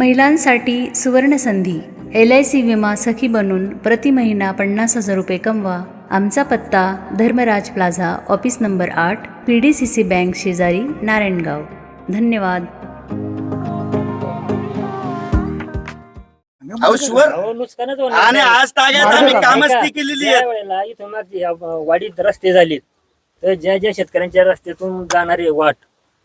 महिलांसाठी सुवर्णसंधी L I C विमा सखी बनून प्रति महिना पन्नास हजार रुपये कमवा आमचा पत्ता धर्मराज प्लाझा ऑफिस नंबर आठ P D C C bank शेजारी नारायणगाव धन्यवाद अहो शुवर अहो, नुकसानच होणार आणि नाही. आज कामच. ती केलेली ज्या आहेत वेळेला इथून मागची ह्या वाडीत रस्ते झालेत तर ज्या ज्या शेतकऱ्यांच्या रस्त्यातून जाणारे वाट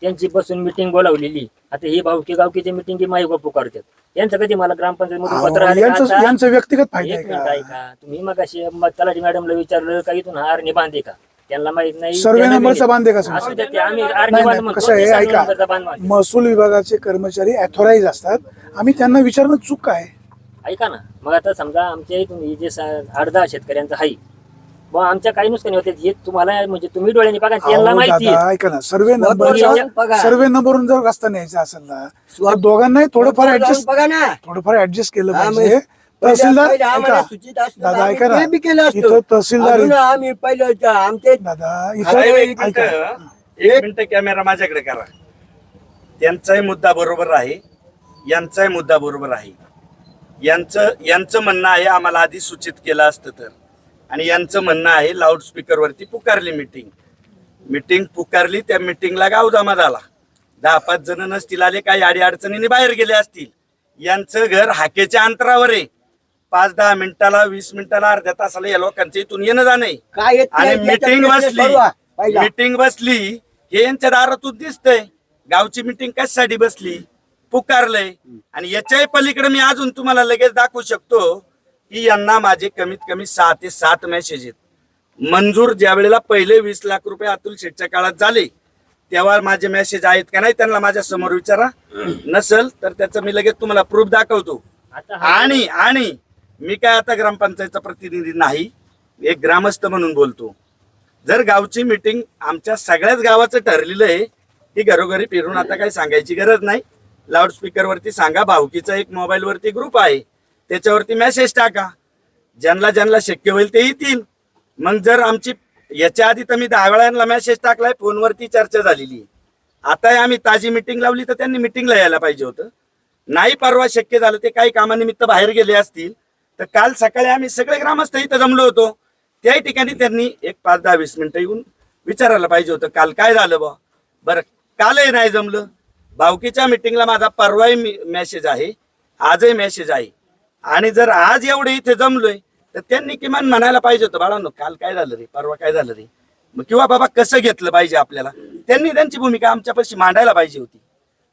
त्यांची बसून मिटिंग बोलावलेली. आता ही भावकी गावकीची मिटिंग ही माई बापू करतात यांचं कधी मला ग्रामपंचायत मधून पत्र आले का यांचं आता? यांचं व्यक्तिगत फायदा आहे एक मिनिट का? ऐका. तुम्ही मग अशी तलाठी मॅडमला विचारलं का इथून हारणी बांधे का? त्यांना माहीत नाही. सर्वे त्यांना नंबरचा बांधे का असू समजा? द्या ते आम्ही आरणी नाही बांध नाही म्हणतो कसं आहे सर्वे ऐका. नंबरचा बांध बांधतो. महसूल विभागाचे कर्मचारी अथॉराईज असतात. आम्ही त्यांना विचारणं चूक काय? ऐका ना. मग आता समजा आमच्या इथून हे जे स- आठ दहा शेतकऱ्यांचं आहे मग आमच्या काही नुकसानी होते. हे तुम्हाला म्हणजे तुम्ही डोळ्यांनी बघा त्यांना अहो, माहिती आहे. ऐका ना. सर्वे बघा. नंबरचा सर्वे जर रस्ता न्यायचा असेल ना तर दोघांनाही थोडंफार ऍडजस्ट बघा ना. थोडंफार ऍडजस्ट केलं हा, पाहिजे. तहसीलदार पहिलं आम्हाला ऐका. सूचित असतं दादा आम्ही ऐका ना. ते बी केलं असतं. इथं तहसीलदार अजून आम्ही पहिलं ज- आमचे दादा अरे, इथं एक मिनिट ऐका. एक मिनिट कॅमेरा माझ्याकडे करा. त्यांचाही मुद्दा बरोबर आहे. यांचाही मुद्दा बरोबर आहे. यांचं यांचं म्हणणं आहे आम्हाला आधी सूचित केलं असतं तर. आणि यांचं म्हणणं आहे लाऊडस्पीकर वरती पुकारली मिटिंग मिटिंग पुकारली त्या मिटिंगला गाव जमा झाला दहा पाच जण नसतील आले काही अडी अडचणीने बाहेर गेले असतील. यांचं घर हाकेच्या अंतरावर आहे. पाच दहा मिनिटाला वीस मिनिटाला अर्ध्या तासाला या लोकांचं इथून येणं जाणं आहे. काय येत आणि नाही, मीटिंग प्रश्न बसली. पहिला. मीटिंग बसली हे यांच्या दारातून दिसतंय. गावची मीटिंग कशासाठी बसली? पुकारलंय. आणि याच्याही पलीकडे मी अजून तुम्हाला लगेच दाखवू शकतो. की यांना माझे कमीत कमी सहा ते सात मेसेज आहेत मंजूर ज्या वेळेला पहिले वीस लाख रुपये अतुल शेठच्या काळात झाले तेव्हा माझे मेसेज आहेत का नाही त्यांना माझ्यासमोर विचारा. नसल तर त्याचं मी लगेच तुम्हाला प्रूफ दाखवतो. आणि आणि मी काय आता ग्रामपंचायतचा प्रतिनिधी नाही एक ग्रामस्थ म्हणून बोलतो. जर गावची मिटिंग आमच्या सगळ्याच गावाचं ठरलेलं आहे की घरोघरी फिरून आता काही सांगायची गरज नाही. लाऊडस्पीकर वरती सांगा भाऊकीचा एक मोबाईल वरती ग्रुप आहे. त्याच्यावरती मेसेज टाका. ज्यांना ज्यांना शक्य होईल ते येतील. मग जर आमची याच्या आधी तर मी दहा वेळांना मेसेज टाकलाय फोनवरती चर्चा झालेली आहे. आता आम्ही ताजी मिटिंग लावली तर त्यांनी मिटिंगला यायला पाहिजे होतं. नाही परवा शक्य झालं ते काही कामानिमित्त बाहेर गेले असतील. तर काल सकाळी आम्ही सगळे ग्रामस्थ इथं जमलो होतो. त्याही ठिकाणी त्यांनी एक पाच दहा वीस मिनिटं येऊन विचारायला पाहिजे होतं काल काय झालं बा बरं कालही नाही जमलं. भावकीच्या मिटिंगला माझा परवाही मेसेज आहे. आजही मेसेज आहे. आणि जर आज एवढे इथे जमलोय तर त्यांनी किमान म्हणायला पाहिजे होतं बाळांनो काल काय झालं रे? परवा काय झालं रे? मग किंवा बाबा कसं घेतलं पाहिजे आपल्याला? त्यांनी त्यांची भूमिका आमच्यापाशी मांडायला पाहिजे होती.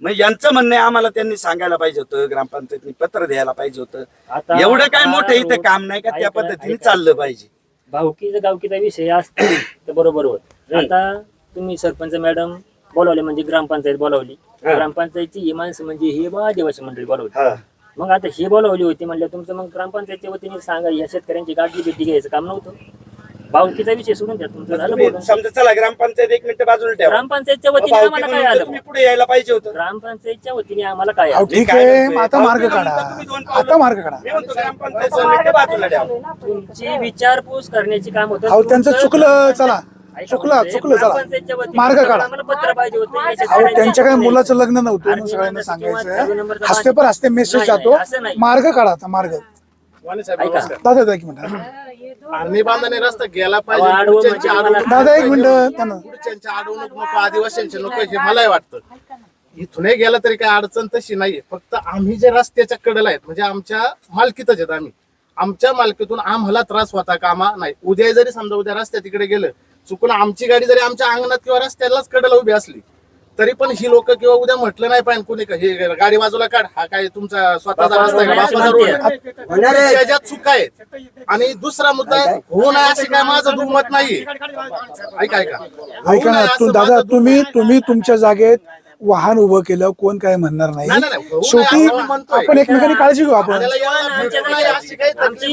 मग यांचं म्हणणं आम्हाला त्यांनी सांगायला पाहिजे होतं ग्रामपंचायतनी पत्र द्यायला पाहिजे होतं. एवढं काय मोठं इथं काम नाही का त्या पद्धतीने. चाललं पाहिजे. भाऊकीचा गावकीचा विषय असतो तर बरोबर होत. आता तुम्ही सरपंच मॅडम बोलावले म्हणजे ग्रामपंचायत बोलावली. ग्रामपंचायतची ही माणसं म्हणजे हे आदिवासी मंडळी बोलावली. मग आता ही बोलावली होती म्हणलं तुमचं मग ग्रामपंचायतच्या वतीने सांगा या शेतकऱ्यांची गाठी बेटी घ्यायचं काम नव्हतं. भाऊकीचा विषय सोडून द्या तुमचं झालं तुम्ही. समजा चला ग्रामपंचायत एक मिनिट बाजूला ठेवा. ग्रामपंचायतच्या वतीने भावकी आम्हाला काय आलं? तुम्ही पुढे यायला पाहिजे होतं. ग्रामपंचायतच्या वतीने आम्हाला काय आलं? ठीक आहे? मग आता मार्ग काढा. आता मार्ग काढा. मी म्हणतो ग्रामपंचायत मिनिटं बाजूला ठेवा. तुमची विचारपूस करण्याची काम होतं. अहो त्यांचं तुमचं- चुकलं चला. चुकलं म्हणजे चुकलं चला. मार्ग काढा. आम्हाला पत्र पाहिजे होतं या अहो त्यांच्या काय. मुलाचं लग्न नव्हतं म्हणून सगळ्यांना सांगायचं हस्ते पर हस्ते मेसेज जातो. मार्ग काढा आता मार्ग. दादा दादा एक मिनिट. रस्ता गेला पाहिजे म्हणजे दादा एक नको मिनिट पाहिजे. त्यांना. अडवणूक नको आदिवासींची नको हे मलाही वाटतं. इथूनही गेला तरी काही अडचण तशी नाहीये. फक्त आम्ही जे रस्त्याच्या कडेला आहेत म्हणजे आमच्या मालकीतच आहेत आम्ही. आमच्या मालकीतून आम्हाला त्रास होता कामा नाही. उद्या जरी समजा उद्या रस्त्या तिकडे गेलं चुकून आमची गाडी जरी आमच्या अंगणात किंवा रस्त्यालाच कडेला उभी असली तरी पण ही लोक किंवा उद्या म्हटलं नाही पाहिजे कुणी हे गाडी बाजूला काढ हा काय तुमचा स्वतःचा रस्ता आहे का? बापाचा रोड आहे. होणार आहे. त्याच्या चुका आहेत आणि दुसरा मुद्दा होऊ नये अशी काय माझं दुमत नाही ऐका ऐका. होऊ ऐका. ना तू असं दादा माझं तुम्ही तुम्ही तुमच्या जागेत वाहन उभं केलं कोण काय म्हणणार नाही, शेवटी. आपण एकमेकांनी काळजी घेऊ आपण. आमच्या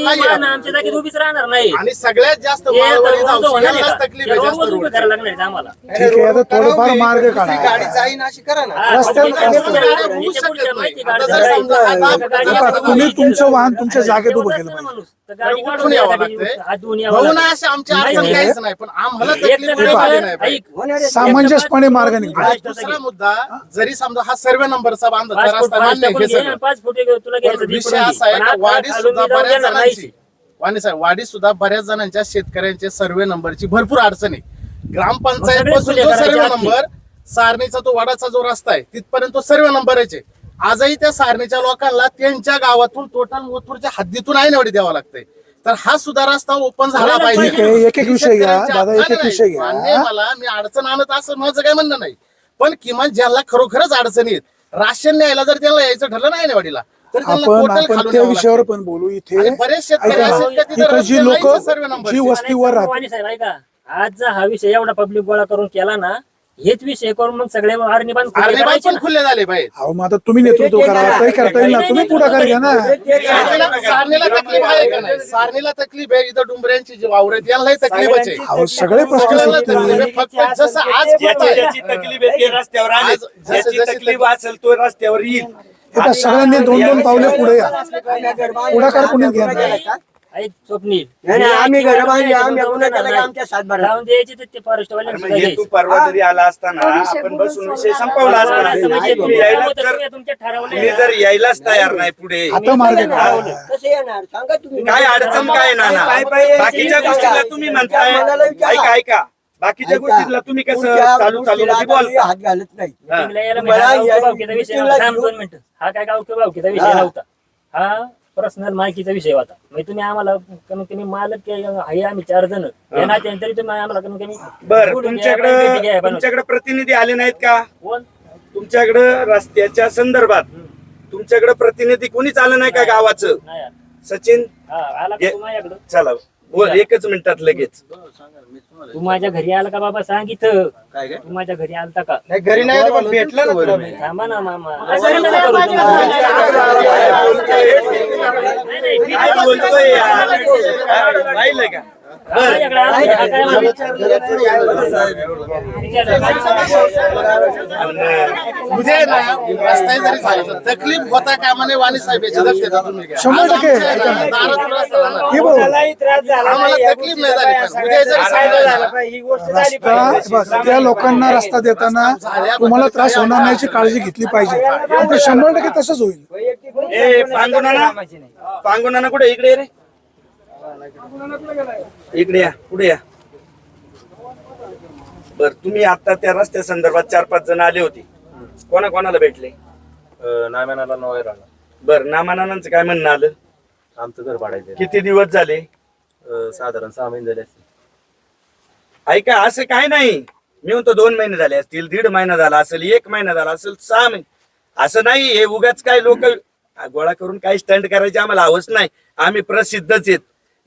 उभीच राहणार नाही. आणि सगळ्यात जास्त हे आता ठीक आहे थोडंफार मार्ग काढा. गाडी जाईन अशी करा ना. रस्त्यावर- तुम्ही तुमचं. वाहन तुमच्या जागेत उभं केलं पाहिजे. गाडी उठून काढून यावं द्यायसाठी लागतंय हात धुवून यावं भाऊ लागतं. ना अशी आमची नाही, अडचण नाही. काहीच नाही पण आम्हाला एक तकलीफ तर नाही काय आली बरं, नाही पाहिजे. ऐक. सामंजस्यपणे मार्ग निघतो आणि दुसरा मुद्दा जरी समजा हा सर्वे नंबरचा बांधला पाच फूट रस्ता पाच मान्य आहे टाकून हे घे, सगळं पाच फुटे घेऊन तुला पण घ्यायचं ते विषय करून घे. असा आहे पण का आता वाढी खालून सुद्धा मी जाऊन बऱ्याच देणार जणांची. वाणी साहेब वाढी सुद्धा बऱ्याच जणांच्या शेतकऱ्यांचे सर्वे नंबरची भरपूर अडचण आहे ग्रामपंचायत पासून जो सर्वे. नंबर सारणीचा तो वडाचा जो रस्ता आहे तिथपर्यंत तो सर्वे नंबरच आहे आजही त्या सारणीच्या लोकांना त्यांच्या गावातून टोटल ओतूरच्या हद्दीतून आईनवडी द्यावा लागतंय तर हा सुद्धा रस्ता ओपन झाला पाहिजे एक एक विषय घ्या. दादा, एक एक विषय घ्या. मला मी अडचण आणत असं माझं काय म्हणणं नाही पण किमान ज्यांना खरोखरच अडचणी आहेत राशन न्यायला जर त्यांना यायचं ठरलं नाही वाडीला तर त्यांना आपण आपण खालून त्या यावं विषयावर. पण बोलू इथे जी लोक. जी वस्तीवर राहतात आज हा विषय एवढा पब्लिक गोळा करून केला ना हेच विषय करून मग सगळे आरणीबाण खुले आर्मीबाग करायचे पण ना. खुले झाले पाहिजे अहो मग आता तुम्ही नेतृत्व करा काही करता येईल ना. तुम्ही पुढाकार घ्या ना. सारणीला सारणीला तकलीफ आहे का नाही? सारणीला तकलीफ आहे इथं डुंबऱ्यांची जी वावर आहेत यांनाही तकलीफच आहे. अहो सगळे प्रश्न सगळ्यांना सुटतील. तकलीफ आहे. फक्त जसं आज ज्याची होत आहे, ज्याची तकलीफ आहे ते रस्त्यावर आले. आज जसे- ज्याची जसे तकलीफ असेल तो रस्त्यावर येईल. आता सगळ्यांनी दोन दोन पावले पुढे या. पुढाकार कोणीच घ्या. ऐक स्वप्नील. नाही, नाही, आम्ही मी घरं बांधली, जाऊन आम्ही जाऊन पुन्हा केलं की जाणार आमच्या सातबारा. नाही. लावून द्यायचे तर ते फॉरेस्ट वाले अरे मग हे तू परवा जरी आला असताना आपण बसून विषय संपवला असता तुम्ही यायलाच तर तुमच्या ठरवलं तुम्ही जर यायलाच तयार नाही पुढे. आता मार्ग काढा. कसं येणार? सांगा तुम्ही. काय अडचण काय नाना बाकीच्या गोष्टीला तुम्ही म्हणताय. ऐका ऐका. बाकीच्या गोष्टीला तुम्ही कसं चालू चालू गोष्टीला बोलता? हात घालत नाही. हा. मीटिंगला यायला मला म्हणजे हा या- गावकीचा विषय मीटिंगला नव्हता. थांब घेऊन- दोन मिनिटं. हा काय गावकी भावकीचा विषय हा. नव्हता. हा? पर्सनल मालकीचा विषय होता. म्हणजे तुम्ही आम्हाला कमीत कमी मालक के- आहे आम्ही चार जण. या नात्याने तरी तुम्ही आम्हाला कमीत कमी बर घ्या, घ्या, तुमच्याकडे. तुमच्याकडे प्रतिनिधी आले नाहीत का? कोण? तुमच्याकडे रस्त्याच्या संदर्भात. तुमच्याकडे प्रतिनिधी कोणीच आलं नाही का गावाचं? नाही आला. सचिन? हा आला का ये- तू माझ्याकडं? चला. बोल एकच मिनिटात लगेच. तू माझ्या घरी आला का बाबा? सांग इथं. तू माझ्या घरी आलता का? घरी नाही पण भेटलं ना तुला मी. थांबा ना मामा. असं नका करू तुम्ही. नाही, नाही, मी काय बोलतोय? यार? पाहिलं का? उद्या ना रस्ता जरी झाला तकलीफ होता कामाने वाणी साहेब याची दक्षता तुम्ही घ्या. शंभर टक्के. हे बरोबर आम्हाला तकलीफ नाही झाली पाहिजे. उद्या जरी रस्ता बस त्या लोकांना रस्ता देताना तुम्हाला त्रास होणार नाही याची काळजी घेतली पाहिजे आणि ते शंभर टक्के तसंच होईल ए पांगुनाना पांगुनाना कुठे इकडे ये रे इकडे या पुढे या. बर तुम्ही आता त्या रस्त्या संदर्भात चार पाच जण आले होते. कोणा कोणाला भेटले? नाम्यानाला नवाय राहणार बर नामानानांचं काय म्हणणं आलं? आमचं घर पाडायचं किती दिवस झाले? अं, साधारण सहा महिने झाले असतील ऐका असं काय नाही. मी म्हणतो दोन महिने झाले असतील दीड महिना झाला असेल एक महिना झाला असेल सहा महिने. असं नाही हे उगाच काय लोक गोळा करून काही स्टंट करायचे आम्हाला हवंच नाही. आम्ही प्रसिद्धच आहेत.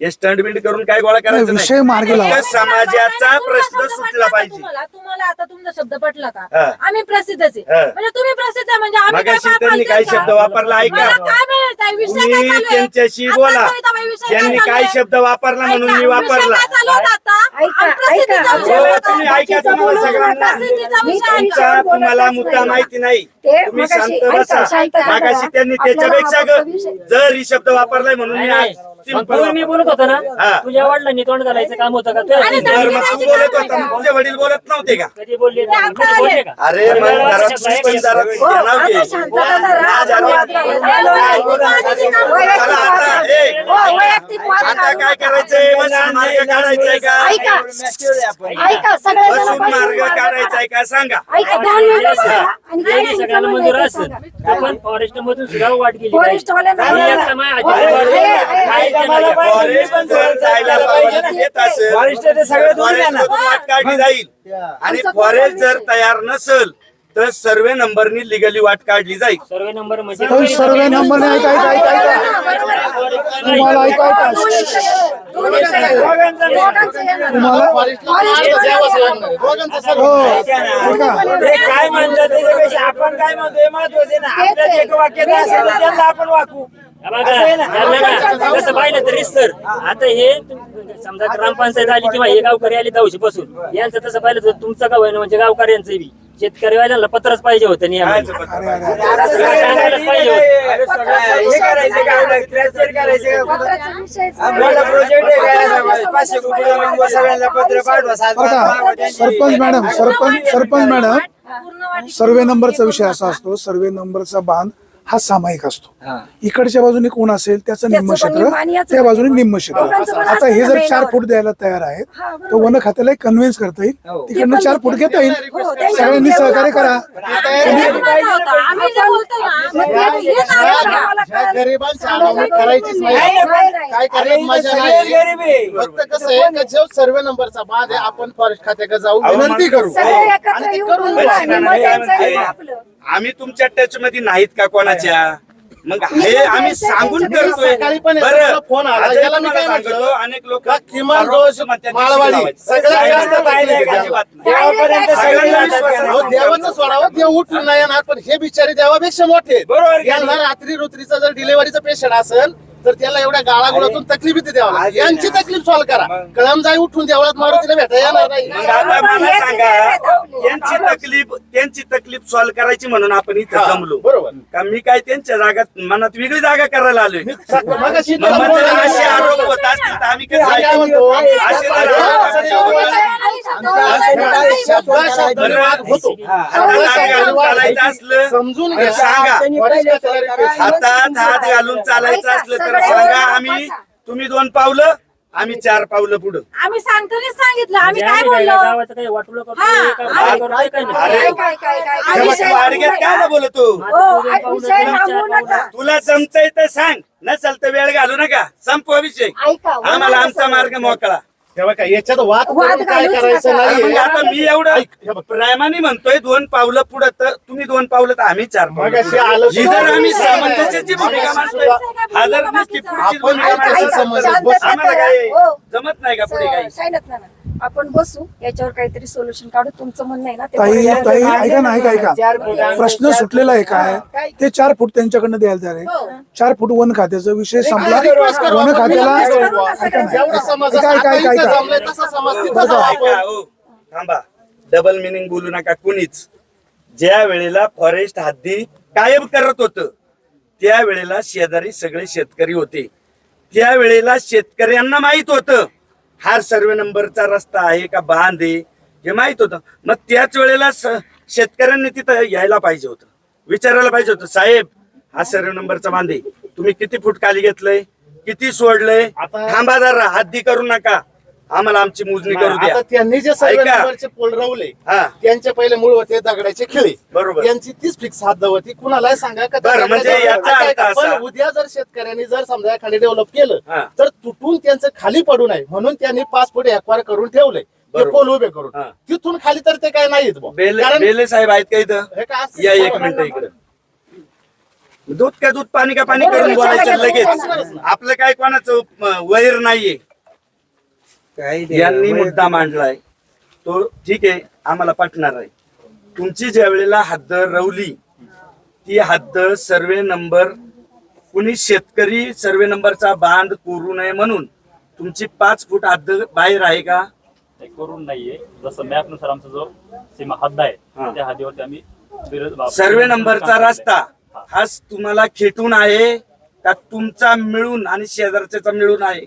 हे स्टंट बिंड करून काय गोळा करायचं नाही, विषय मार्गी लावा. फक्त समाजाचा प्रश्न सुटला पाहिजे तुम्हाला तुम्हाला आता तुमचा शब्द पटला का हा. आम्ही प्रसिद्धच आहे हा. म्हणजे तुम्ही प्रसिद्ध आहे म्हणजे आम्ही काय मगाशी त्यांनी पाळतोय काय का? शब्द वापरला ऐका मला काय माहीत आहे? विषय काय तुम्ही चालू आहे? त्यांच्याशी आता बोला सविताबाई विषय काय त्यांनी चालू काय आहे? शब्द वापरला म्हणून ऐका, मी विषय वापरला काय चालू होता आता? ऐका, आम्ही प्रसिद्धीचा ऐका. विषय हो, होता. तुम्ही ऐका तुम्हाला सगळ्यांना प्रसिद्धीचा मी विषय आहे. तुमचा तुम्हाला. मुद्दा माहिती नाही ते तुम्ही मगाशी- शांत ऐका, बसा शांत बसा. मागाशी त्यांनी आपल्याला त्याच्यापेक्षा हा विषय- जर ही शब्द वापरलाय म्हणून मी नाही. आज simple पूर्वी मी. बोलत होता हा. ना तुझ्या वडिलांनी तोंड घालायचं काम होतं का? तुझ्या आणि घरी तर बोलले मग तू बोलत होता मग तुझे वडील बोलत नव्हते का? कधी बोलले ते आता कधी बोलले का? अरे मग जरा तुम्ही पण जरा हो, ध्यानावर घे. आता. शांतता धरा. आज आलो. चला आता ए, हो, वैयक्तिक वाद आता काढू काय नका. करायचंय बसून मार्ग काढायचाय का? ऐका. ऐका. सगळेजण बसून बसून मार्ग मार्ग काढायचाय का? सांगा. ऐका दोन मिनिटं बसा. आणि काय काही तुमचं सगळ्यांना म्हणणं मंजूर आहे ते असेल सांगा. आपण फॉरेस्ट मधून सुद्धा वाट गेली आणि माझ्या वाट काढली जाईल. आणि फॉरेस्ट जर तयार नसेल तर सर्वे नंबरनी लिगली वाट काढली जाईल. सर्वे नंबर म्हणजे सर्वे नंबर तुम्हाला. हो. काय म्हणतात त्याच्यापेक्षा आपण काय म्हणतोय महत्त्वाचे ना. आपल्या एक वाक्यात असेल त्यांना आपण वाकू. तसं पाहिलं तरी सर आता हे समजा ग्रामपंचायत आली किंवा हे गावकरी आले दवशी बसून यांचं तसं पाहिलं तर तुमचं गाव आहे म्हणजे गावकऱ्यांचं बी. शेतकरीवाल्यांना पत्रच पाहिजे होतं नियम पाहिजे? हे sarpanch madam sarpanch sarpanch madam survey नंबरचा विषय असा असतो सर्वे नंबरचा बांध हा सामायिक असतो. इकडच्या बाजूने कोण असेल त्याचं निम्म क्षेत्र त्या बाजूने निम्म. क्षेत्र. आता हे जर चार. फूट द्यायला तयार आहेत. तर वन खात्याला कन्व्हिन्स करता येईल. हो. तिकडनं चार फूट घेता येईल. हो, ते सगळ्यांनी पण सहकार्य करा. हे. फक्त कसं आहे सर्वे नंबरचा बाद आहे. आपण फॉरेस्ट खात्याकडे जाऊ. विनंती करू. आम्ही तुमच्या टच मध्ये नाहीत का कोणाच्या मग हे आम्ही सांगून करतोय सकाळी पण बरं फोन आला. याला मी काय म्हटलं? अनेक लोक का किमान दोष माळवाडी सगळ्यात जास्त का? देवापर्यंत सगळ्यांना सगळ्यांना विश्वास जातात. अहो, देवाचं सोडावं देव उठून नाही येणार पण हे बिचारे देवापेक्षा मोठे. बरोबर यांना रात्री रुत्रीचा जर डिलिव्हरीचा पेशंट असेल तर त्याला एवढ्या गाळागुळातून तकलीफ येते द्यावा लागते. यांची तकलीफ सॉल्व्ह करा. कळम जाई उठून देवळात मारुतीला भेटा येणार नाही. मग आता मला सांगा. त्यांची तकलीफ त्यांची तकलीफ सॉल्व्ह करायची म्हणून आपण इथे जमलो. बरोबर. का मी काय त्यांच्या जागात मनात वेगळी जागा करायला आलोय? मगाशी मग म्हणजे. असे आरोप होत असतील तर आम्ही कसं काय ऐकू? म्हणतो? असे जर आरोप धन्यवाद होतो हातात घालून चालायचं असलं समजून घ्या. सांगा. हातात हात घालून चालायचं असलं तर सांगा आम्ही तुम्ही दोन पावलं आम्ही चार पावलं पुढं. आम्ही सांगतानाच सांगितलं आम्ही म्हणजे काय बोललो? गावाचं काही काय करतोय काय नाही. अरे काय, काय, काय, काय. आम्ही तेव्हा तू अडग्यात काय ना बोलतो हो, विषय नका. तुला जमतंय तर सांग. नसेल तर वेळ घालू नका. संपवा विषय. ऐका आम्हाला आमचा मार्ग मोकळा. तेव्हा काय याच्यात वाद वाद करून काय घालूच करायचं नका. अरे मग नाही आता मी एवढं प्रेमाने म्हणतोय दोन पावलं पुढं तर तुम्ही दोन पावलं तर आम्ही चार पावलं मगाशी पुढं. आलो ही जर आम्ही सुद्धा- सामंजस्याची भूमिका मांडतोय हजार नुसती पुढची आपण भूमिका ऐका, मांडायची ऐका, समज. शांत बस आम्हाला काय हो. जमत नाही का पुढे काही ना आपण बसू याच्यावर काहीतरी सोल्युशन काढू. तुमचं म्हणणं आहे ना ते ताई ऐका ना ऐका ऐका. प्रश्न सुटलेला आहे काय? ते चार फूट त्यांच्याकडनं द्यायला तयार आहे. चार फूट वन खात्याचा विषय संपला. request करू वन आपण. खात्याला request करू. ऐका ना जेवढा समाज ऐका ऐका आता ऐका इथं ऐका जमलाय तसा समाज तिथं बरं जाऊ का? आपण. ऐका, हो, थांबा. डबल मिनिंग बोलू नका कुणीच. ज्या वेळेला फॉरेस्ट हद्दी कायम करत होत त्या वेळेला शेजारी सगळे शेतकरी होते. त्या वेळेला शेतकऱ्यांना माहीत होतं. हा सर्वे नंबरचा रस्ता आहे का बांध आहे? हे माहीत होतं. मग त्याच वेळेला शेतकऱ्यांनी तिथं यायला पाहिजे होतं. विचारायला पाहिजे होतं साहेब हा सर्वे नंबरचा बांध आहे. तुम्ही किती फूट खाली घेतलंय? किती सोडलंय? थांबा जरा हद्दी करू नका. आम्हाला आमची मोजणी करू द्या. आता त्यांनी जे सर्व ऐका. नंबरचे पोल रवले हा. त्यांचे पहिले मूळ होते दगडाचे खिळे. बरोबर. त्यांची तीच फिक्स हद्द होती कुणालाही सांगा का? बरं, म्हणजे दगडाचं- याचा ऐका, अर्थ ऐका, असा- पण उद्या जर शेतकऱ्यांनी जर समजा एखादी डेव्हलप केलं. तर तुटून त्यांचं खाली पडू नये. म्हणून त्यांनी पाच फूट एक्वायर करून ठेवले. ते बरोबर. पोल उभे करून. हा. तिथून खाली तर ते काय नाहीत बुवा. बेले कारण बेले साहेब आहेत का इथं? हे काय या एक मिनिट इकडे. दूध का दूध पाणी का पाणी करून बोलायचं लगेच. आपलं काय कोणाचं अं, वैर नाहीये. यांनी मुद्दा मांडलाय. तो ठीक आहे आम्हाला पटणार आहे. तुमची ज्या वेळेला हद्द रवली ती हद्द सर्वे नंबर कुणी शेतकरी सर्वे नंबरचा बांध कोरू नये म्हणून तुमची पाच फूट हद्द बाहेर आहे का? करून नाहीये. जसं मॅपनुसार आमचा जो सीमा हद्द आहे हा. त्या हद्दीवरती आम्ही सर्वे नंबरचा रस्ता हा. तुम्हाला खेटून आहे का तुमचा मिळून आणि शेजारच्याचा मिळून आहे.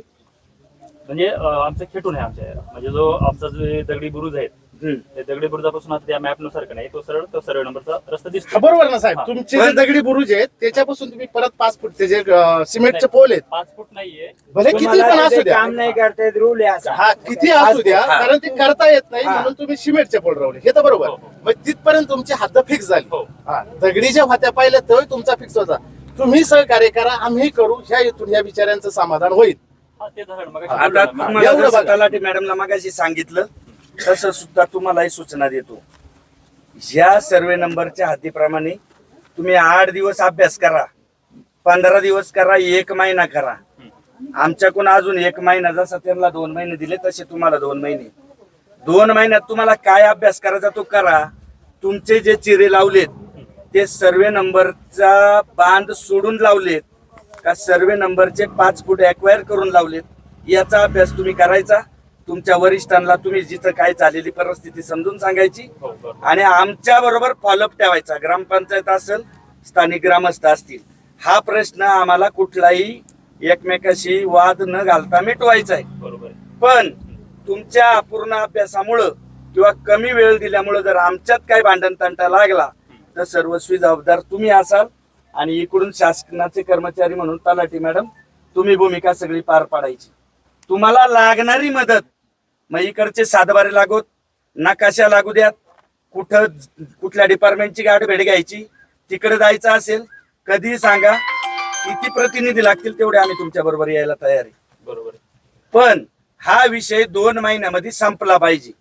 म्हणजे आमचं खेटून आहे आमच्या म्हणजे जो आमचा जो दगडी बुरुज आहेत हम्म. ते दगडी बुरुजापासून आता त्या मॅपनुसार का नाही तो सरळ तो सर्वे नंबरचा रस्ता दिसतो बरोबर ना साहेब हा. तुमचे जे दगडी बुरुज आहेत त्याच्यापासून तुम्ही परत पाच फूट ते जे अं, सिमेंटचे पोल आहेत पाच फूट नाहीये भले किती तुम्हाला पण असू द्या काम नाही रूल आहे असा हा किती असू द्या हा. कारण ते करता येत नाही हा. म्हणून तुम्ही सिमेंटचे पोल रवले हे तर बरोबर हो, हो. मग तिथपर्यंत तुमची हद्द फिक्स झाली हो. हा दगडी ज्या होत्या पाहिल्या तेव्हा तुमचा फिक्स होता तुम्ही सहकार्य करा आम्ही करू ह्या इथून या बिचाऱ्यांचं समाधान होईल आता तुम्हाला जसं. तलाठी मॅडमला मागाशी सांगितलं तसं सुद्धा तुम्हालाही सूचना देतो. ह्या सर्वे नंबरच्या हद्दीप्रमाणे तुम्ही आठ दिवस अभ्यास करा पंधरा दिवस करा एक महिना करा. आमच्याकडून अजून एक महिना जसा त्यांना दोन महिने दिले तसे तुम्हाला दोन महिने. दोन महिन्यात तुम्हाला काय अभ्यास करायचा तो करा. तुमचे जे चिरे लावलेत ते सर्वे नंबरचा बांध सोडून लावलेत. का सर्वे नंबरचे पाच फूट एक्वायर करून लावलेत याचा अभ्यास तुम्ही करायचा. तुमच्या वरिष्ठांना तुम्ही जिथं काय चाललेली परिस्थिती समजून सांगायची. हो आणि आमच्या बरोबर फॉलोअप ठेवायचा. ग्रामपंचायत असेल स्थानिक ग्रामस्थ असतील. हा प्रश्न आम्हाला कुठलाही एकमेकाशी वाद न घालता मिटवायचा आहे. पण तुमच्या अपूर्ण अभ्यासामुळं किंवा कमी वेळ दिल्यामुळं जर आमच्यात काही भांडण तंटा लागला तर सर्वस्वी जबाबदार तुम्ही असाल. आणि इकडून शासनाचे कर्मचारी म्हणून तलाठी मॅडम तुम्ही भूमिका सगळी पार पाडायची. तुम्हाला लागणारी मदत मग इकडचे सातबारे लागोत नकाशा लागू द्यात कुठं कुठल्या डिपार्टमेंटची गाठ भेट घ्यायची तिकडे जायचं असेल कधी सांगा किती प्रतिनिधी लागतील तेवढे आम्ही तुमच्या बरोबर यायला तयार आहे. बरोबर. पण हा विषय दोन महिन्यामध्ये संपला पाहिजे.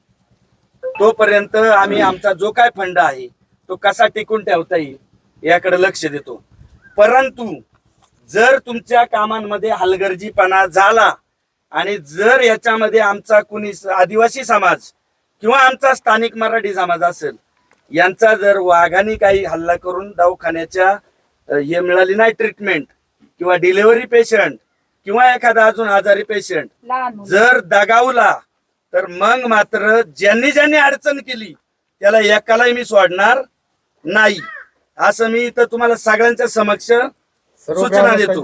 तोपर्यंत आम्ही आमचा जो काय फंड आहे तो कसा टिकून ठेवता येईल? याकडे लक्ष देतो परंतु जर तुमच्या कामांमध्ये हलगर्जीपणा झाला आणि जर याच्यामध्ये आमचा कुणी आदिवासी समाज किंवा आमचा स्थानिक मराठी समाज असेल यांचा जर वाघाने काही हल्ला करून दवाखान्याच्या हे मिळाली नाही ट्रीटमेंट किंवा डिलिव्हरी पेशंट किंवा एखादा अजून आजारी पेशंट. जर दगावला तर मग मात्र ज्यांनी ज्यांनी अडचण केली त्याला एकालाही मी सोडणार नाही असं मी इथं तुम्हाला सगळ्यांच्या समक्ष सूचना देतो.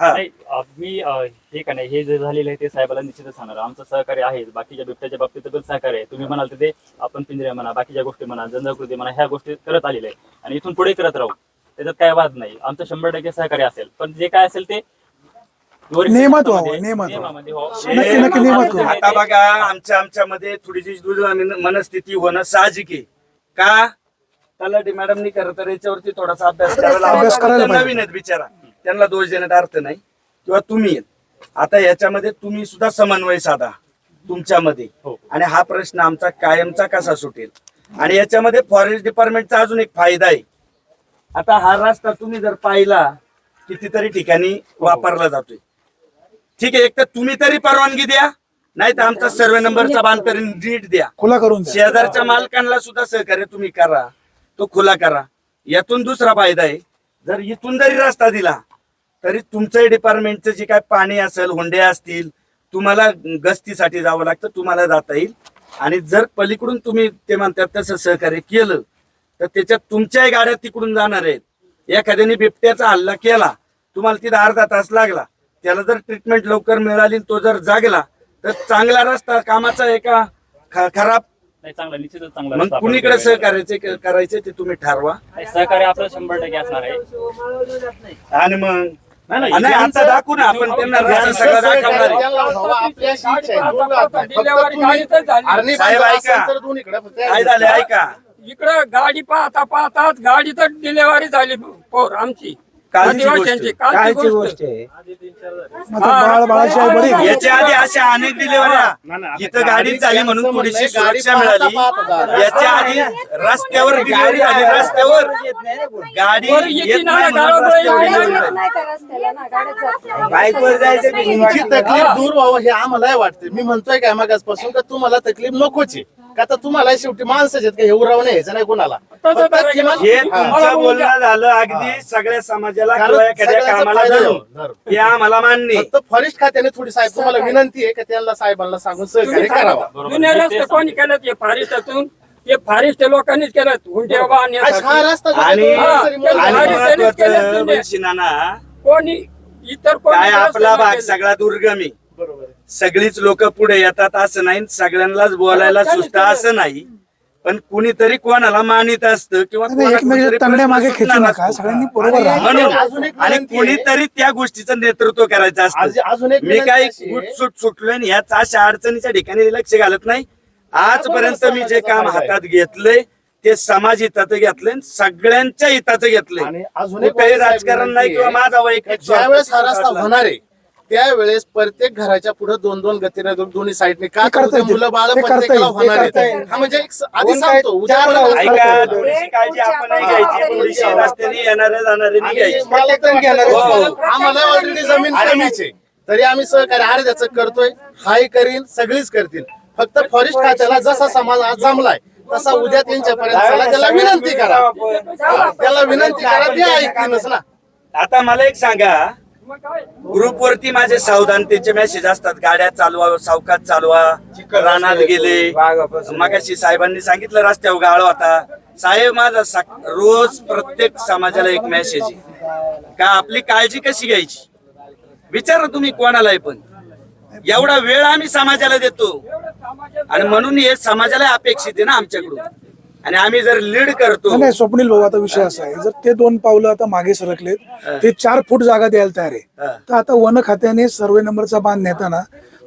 हा. नाही अ, मी अ, हे का नाही हे जे झालेलं आहे ते साहेबाला निश्चितच सांगणार. आमचं सहकार्य आहे बाकीच्या बिबट्याच्या बाबतीत पण सहकार्य आहे. तुम्ही म्हणाल ते आपण पिंजऱ्या म्हणा बाकीच्या गोष्टी म्हणा जनजागृती म्हणा ह्या गोष्टी करत आलेल्या आहे आणि इथून पुढे करत राहू. त्याच्यात काय वाद नाही. आमचं शंभर टक्के सहकार्य असेल. पण जे काय असेल ते वरिष्ठ नियमात व्हावं, मध्ये- नियमात व्हावं. नियमामध्ये व्हावं. नक्की नक्की नियमात करू. आता बघा आमच्या आमच्यामध्ये थोडीशी मनस्थिती होणं साहजिक आहे. का? तलाठी मॅडमनी खरं तर याच्यावरती थोडासा अभ्यास करायला अभ्यास हवा. करायला त्या पाहिजे. नवीन आहेत बिचारा. त्यांना दोष देण्यात अर्थ नाही. किंवा तुम्ही आहेत आता याच्यामध्ये तुम्ही सुद्धा समन्वय साधा तुमच्यामध्ये. हो. आणि हा प्रश्न आमचा कायमचा कसा सुटेल? आणि याच्यामध्ये फॉरेस्ट डिपार्टमेंटचा अजून एक फायदा आहे. आता हा रस्ता तुम्ही जर पाहिला कितीतरी ठिकाणी वापरला जातोय. ठीक आहे एक तर तुम्ही तरी परवानगी द्या नाही तर आमचा सर्वे नंबरचा बांध तरी नीट द्या. खुला करून द्या. शेजारच्या मालकांना सुद्धा सहकार्य तुम्ही करा. तो खुला करा. यातून दुसरा फायदा आहे जर इथून जरी रस्ता दिला तरी तुमचं डिपार्टमेंटचं जे काय पाणी असेल हुंडे असतील तुम्हाला गस्तीसाठी जावं लागतं तुम्हाला जाता येईल. आणि जर पलीकडून तुम्ही ते म्हणतात तसं सहकार्य केलं तर त्याच्यात तुमच्याही गाड्या तिकडून जाणार आहेत. एखाद्याने बिबट्याचा हल्ला केला तुम्हाला तिथं अर्धा तास लागला त्याला जर ट्रीटमेंट लवकर मिळाली तो जर जागला तर चांगला रस्ता कामाचा आहे का? खराब नाही चांगला निश्चितच चांगला मग रस्ता कुणीकडे. सहकार्याचे करायचे ते तुम्ही ठरवा. नाही, सहकार्य आपलं शंभर टक्के असणार आहे. आणि मग? नाही, आता दाखवू ना आपण त्यांना रस्ता सगळं दाखवणार आहे. साहेब, ऐका. काय झालं इकडं गाडी पाहता पाहतात गाडी तर डिलेवरी झाली पोर आमची. कालची गोष्ट. आदिवासींची कालची गोष्ट. आता बाळ बाळाची आई बरी. आहे. याच्या आधी अशा अनेक डिलिव्हऱ्या इथं गाडीच झाली म्हणून थोडीशी सुरक्षा मिळाली. याच्या आधी रस्त्यावर डिलिव्हरी झाली रस्त्यावर गाडी येते नाही म्हणून रस्त्यावर delivery झाली. बाईकवर जायचं तुमची तकलीफ दूर व्हावं हे आम्हाला वाटतं. मी म्हणतोय काय मागासपासून का तुम्हाला तकलीफ नकोची? का तर तुम्हाला शेवटी माणसं आहेत का? हे उराव न्यायचं नाही कोणाला. फक्त किमान- हे हा. तुमचं बोलणं झालं अगदी सगळ्या समाजाला कारण किंवा एखाद्या सगळ्याचा कामाला फायदा धरून धरून. हे आम्हाला मान्य. फक्त फॉरेस्ट खात्याने थोडी साहेब तुम्हाला विनंती आहे का? त्यांना साहेबांना सांगून सहकार्य करावा. रस्ते कोणी केलं ते फारिस्टातून? ते फारिस्ट लोकांनीच केलं हुंडे बाबा आज हा आणण्यासाठी. रस्ता जो आणि तो हा, महत्वाचं जुने. वंशिनाना कोणी इतर कोणी काय रस्ते आपला भाग. सगळा दुर्गमी. सगळीच लोक पुढे येतात असं नाही सगळ्यांनाच बोलायला सुचतं असं नाही पण कुणीतरी कोणाला मानित असतं किंवा आणि. कुणीतरी त्या गोष्टीचं नेतृत्व करायचं असतं अजून मी काही. गुटसुट सुटलोय आणि ह्याच अशा अडचणीच्या ठिकाणी लक्ष घालत नाही आजपर्यंत मी जे काम हातात घेतलंय ते समाज हिताचं घेतलंय आणि सगळ्यांच्या हिताचं घेतलंय आणि अजून साहेब राजकारण नाही किंवा. माझा वैयक्तिक हा. होणार आहे त्यावेळेस प्रत्येक घराच्या पुढे दोन दोन गतीने दोन्ही साईडने का करता. मुलं बाळ प्रत्येकाला होणार. हा म्हणजे आधी सांगतो. आम्हाला ऑलरेडी जमीन कमीच आहे. तरी आम्ही सहकार्य अर्ध्याच करतोय हाय करीन सगळीच करतील. फक्त फॉरेस्ट खात्याला जसा समाज आज जमलाय तसा उद्या त्यांच्यापर्यंत चला त्याला विनंती करा. त्याला विनंती करा ते ऐकतीलच ना. आता मला एक सांगा ग्रुपवरती माझे सावधानतेचे मेसेज असतात गाड्या चालवा सावकाश चालवा रानात गेले. मगाशी साहेबांनी सांगितलं रस्त्यावर गाळ होता. साहेब माझा सा- रोज प्रत्येक समाजाला एक मेसेज आहे. का आपली काळजी कशी घ्यायची? विचारा तुम्ही कोणालाही पण. एवढा वेळ आम्ही समाजाला देतो. आणि म्हणून हे समाजाला अपेक्षित आहे ना आमच्याकडून. आणि आम्ही जर लीड करतो नाही, स्वप्नील भाऊ आता विषय असा आहे. जर ते दोन पावलं आता मागे सरकलेत ते चार फूट जागा द्यायला तयार आहे. तर आता वन खात्याने सर्वे नंबरचा बांध नेताना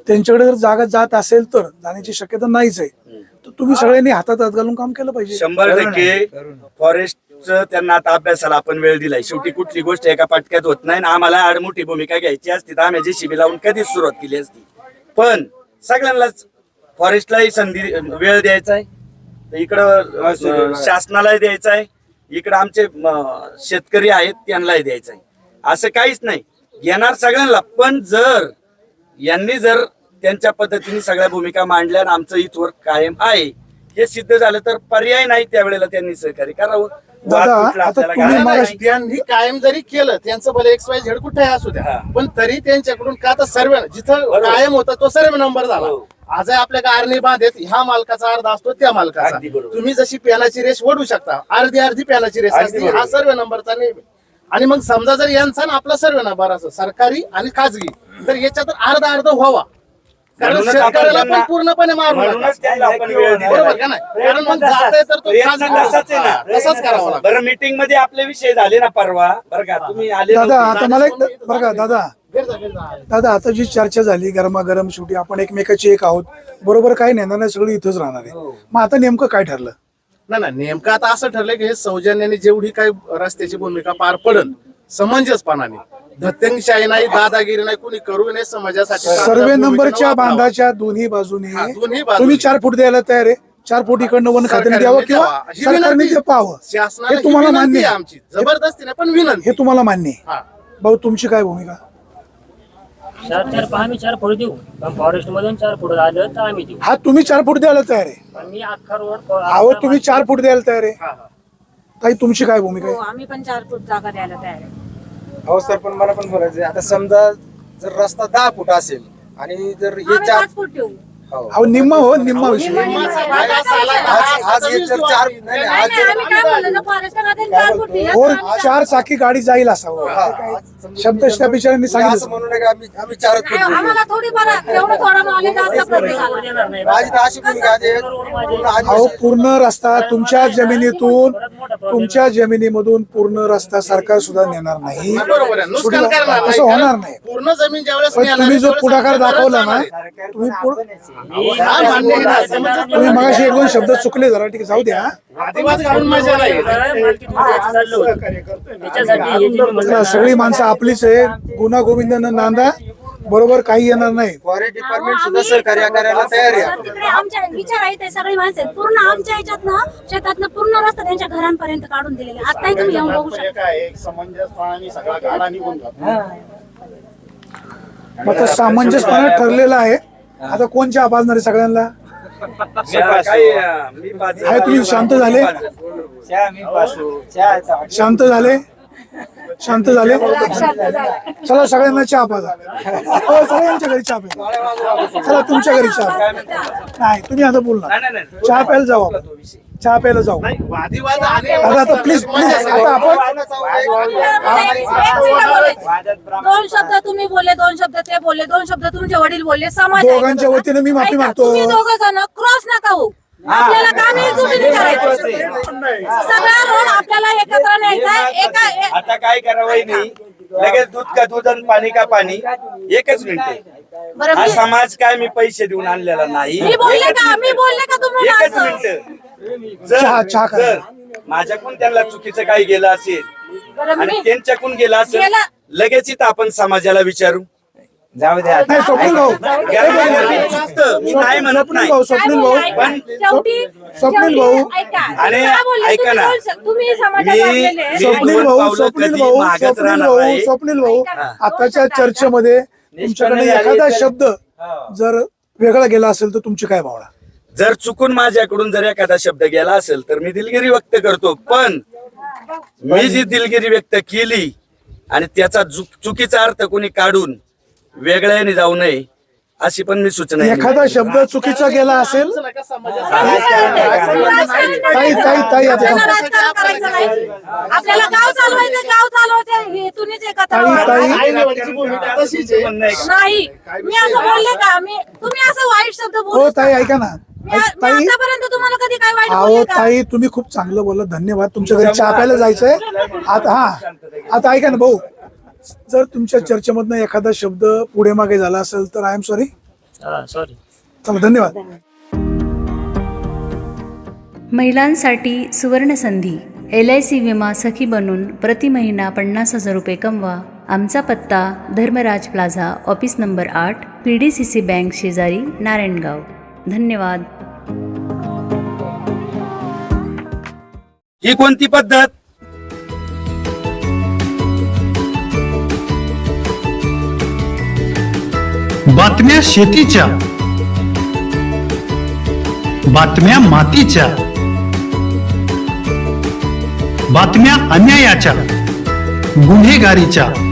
त्यांच्याकडे जर जागा जात असेल तर जाण्याची शक्यता नाहीच आहे. तर तुम्ही सगळ्यांनी हातात हात घालून काम केलं पाहिजे. शंभर टक्के फॉरेस्टचं त्यांना आता अभ्यासाला आपण वेळ दिलाय. शेवटी कुठली गोष्ट एका पटक्यात होत नाही ना आम्हाला आडमोठी भूमिका घ्यायची असती तर आम्ही जेसीबी लावून कधीच सुरुवात केली असती. पण सगळ्यांनाच फॉरेस्टलाही संधी वेळ द्यायचा आहे. इकडं शासनालाही द्यायचा आहे इकडं आमचे शेतकरी आहेत त्यांनाही द्यायचं आहे असं काहीच नाही. येणार सगळ्यांना पण जर यांनी जर त्यांच्या पद्धतीने सगळ्या भूमिका मांडल्या आणि आमचं इथवर कायम आहे हे सिद्ध झालं तर पर्याय नाही त्यावेळेला त्यांनी सहकार्य करावं. त्यांनी कायम जरी केलं त्यांचं भले एक्स वाय झेड कुठे असू द्या हा. पण तरी त्यांच्याकडून का तर सर्व जिथं. कायम होता तो सर्व नंबर झाला. हो. आज आपल्या कारणी बांधेत ह्या मालकाचा अर्धा असतो त्या मालकाचा अगदी बरोबर. तुम्ही जशी पेनाची रेस ओढू शकता अर्धी अर्धी पेनाची रेस अगदी असते बरोबर. हा सर्व नंबरचा आहे. आणि मग समजा जर यांचा ना आपला सर्व नंबर असं सरकारी आणि खाजगी तर याच्यात अर्धा अर्ध व्हावा कारण म्हणूनच आपण शेतकऱ्याला पण त्यांना- पूर्णपणे मारू नका. म्हणूनच त्यांना आपण वेळ दिला बरोबर का नाही कारण मग जाते तर तो प्रयत्न खाजगी तसाच आहे ना तसाच करावा लागतो बरं मीटिंगमध्ये आपले विषय झाले ना परवा बरं का तुम्ही आले दादा नव्हते. आता मला एक बरं का दादा. दादा आता जी चर्चा झाली गरमागरम शेवटी आपण एकमेकाची एक आहोत बरोबर काही नेणार नाही सगळी इथंच राहणार आहे मग आता नेमकं काय ठरलं नाही ना नेमकं आता असं ठरलं की हे सौजन्याने जेवढी काही रस्त्याची भूमिका पार पडल समंजसपणाने धत्तेंगशाही नाही दादागिरी नाही कोणी करू नये समाजासाठी सर्वे नंबरच्या. बांधाच्या दोन्ही बाजूने हा, दोन्ही. तुम्ही चार फूट द्यायला तयार आहे चार फूट इकडनं वन खात्याने सरकारने द्यावं किंवा. ही सरकारने विनंती. ते पाहावं शासनाला हे ही तुम्हाला विनंती मान्य आहे आहे आमची जबरदस्ती नाही पण विनंती हे तुम्हाला मान्य आहे हा. भाऊ तुमची काय भूमिका चार चार पहा आम्ही चार फूट देऊ. पण फॉरेस्ट मधून चार फूट आलं तर आम्ही देऊ. हा तुम्ही चार फूट द्यायला तयार आहे. अख्खा रोड अहो तुम्ही चार फूट द्यायला तयार आहे. ताई तुमची काय भूमिका हो आहे आम्ही पण चार फूट जागा द्यायला तयार आहे. हो सर पण मला पण बोलायचं आता समजा जर रस्ता दहा फूट असेल आणि जर हे आम्ही चार पाच फूट ठेवू हो. अहो निम्मा हो निम्मा विषय. असा? आज आज हे जर चार नाही नाही, नाही आज नाही, जर आम्ही काय बोललो ना फॉरेस्ट खात्याने चार और चार चाकी गाडी जाईल असावं हा, हे आज त्या बिचाऱ्यांनी असं सांगितलं. म्हणू नका आम्ही आम्ही चारच फूट नाही, देऊ. आम्हाला थोडी बरं तेवढं थोडं नॉलेज असतं प्रत्येकाला देणार नाही माझी तर अशी भूमिका आहे, पूर्ण आज अहो पूर्ण रस्ता तुमच्या जमिनीतून तुमच्या जमिनीमधून पूर्ण रस्ता सरकार सुद्धा नेणार नाही. बरोबर आहे. नुकसान सुद्धा- करणार नाही. तसं होणार नाही. पूर्ण जमीन ज्यावेळेस पण मिळाली, तुम्ही जो त्यावेळेस पुढाकार आमच्या दाखवला ना. तुम्ही पुढ- तुम्ही मगाशी एक दोन शब्द चुकले जरा ठीक आहे, जाऊ द्या. हे सगळी माणसं आपलीच आहे. गुन्हा गोविंदानं नांदा बरोबर काही येणार नाही. फॉरेस्ट डिपार्टमेंट सुद्धा सहकार्य करायला तयार आहे. आमच्या विचार आहे ते सगळी माणसं आहेत. पूर्ण आमच्या ह्याच्यातनं शेतातनं पूर्ण रस्ता त्यांच्या घरांपर्यंत काढून दिलेले आताही तुम्ही येऊन बघू शकता. मग आता सामंजस्यपणे ठरलेलं आहे. आता कोण चहा पाजणार आहे सगळ्यांना काही, अं, मी बाजू- आहे तुम्ही शांत झाले? शांत झाले? शांत झाले? चला सगळ्यांना चहा पाजा. हो सगळ्यांच्या घरी चहा प्या. चला तुमच्या घरी चहा. नाही तुम्ही आता बोलणार. नाही, नाही, नाही. चहा प्यायला जाऊ आपण. चहा प्यायला जाऊ. आणि आता प्लीज प्लीज आता आपण दोन शब्द तुम्ही बोलले दोन शब्द ते बोलले दोन शब्द तुमचे वडील बोलले समाज आहे. दोघांच्या वतीने मी माफी ऐका, मागतो. तुम्ही दोघ जण क्रॉस नका हो. आपल्याला काम एकजुटीने करायचं? सगळा रोड आपल्याला एकत्र न्यायचा आहे. एका ए- आता काय करावं नाही लगेच दूध का दूध आणि पाणी का पाणी? एकच मिनिट. बरं हा मी- समाज काय मी पैसे देऊन आणलेला नाही. मी बोलले का? मी बोलले का तुम्हाला एकच असं? मिनिट. चहा- चहा जर करा. जर माझ्याकडून त्यांना चुकीचं काही गेलं असेल आणि त्यांच्याकडून गेलं असेल. लगेच इथं आपण समाजाला विचारू जाऊ द्या नाही स्वप्नील भाऊ. मी नाही म्हणत स्वप्नील नाही भाऊ स्वप्नील भाऊ शेवटी- स्वप्नील भाऊ. आणि? ऐका ना. मी- स्वप्नील दोन भाऊ पावलं स्वप्नील कधी भाऊ मागत स्वप्नील राहणार भाऊ नाही. स्वप्नील भाऊ ऐका ना. आताच्या चर्चेमध्ये तुमच्याकडे निष्पन्न झाले एखादा तर- शब्द जर वेगळा गेला असेल तर तुमची काय भावना जर चुकून माझ्याकडून जर एखादा शब्द गेला असेल तर मी दिलगिरी व्यक्त करतो पण मी जी दिलगिरी व्यक्त केली आणि त्याचा चुक- चुकीचा अर्थ कोणी काढून वेगळ्याने जाऊ नये अशी पण मी सूचना. एखादा शब्द चुकीचा गेला असेल ताई ताई ताई आता त्यांना थांबा. राजकारण करायचं नाही आपल्याला गाव चालवायचं गाव चालवायचं हेतूनच एकत्र ताई व्हायचं. ताई आईवडिलांची भूमिका तशीच आहे म्हणणं आहे का? नाही मी असं बोलले का मी तुम्ही असं वाईट शब्द हो बोलू ताई ऐका ना ताई आतापर्यंत तुम्हाला कधी काय वाईट अहो बोलले का? ताई तुम्ही खूप चांगलं बोलला धन्यवाद. तुमच्या घरी चहा प्यायला जायचंय. आता हा. आता ऐका ना भाऊ. जर तुमच्या चर्चेमधनं एखादा शब्द पुढे मागे झाला असेल तर आय एम सॉरी सॉरी चला धन्यवाद. महिलांसाठी सुवर्णसंधी. एल आय सी विमा सखी बनून प्रति महिना पन्नास हजार रुपये कमवा. आमचा पत्ता धर्मराज प्लाझा ऑफिस नंबर आठ P D C C bank शेजारी नारायणगाव. धन्यवाद. ही कोणती पद्धत? बातम्या शेतीच्या. बातम्या मातीच्या. बातम्या अन्यायाच्या. गुन्हेगारीच्या.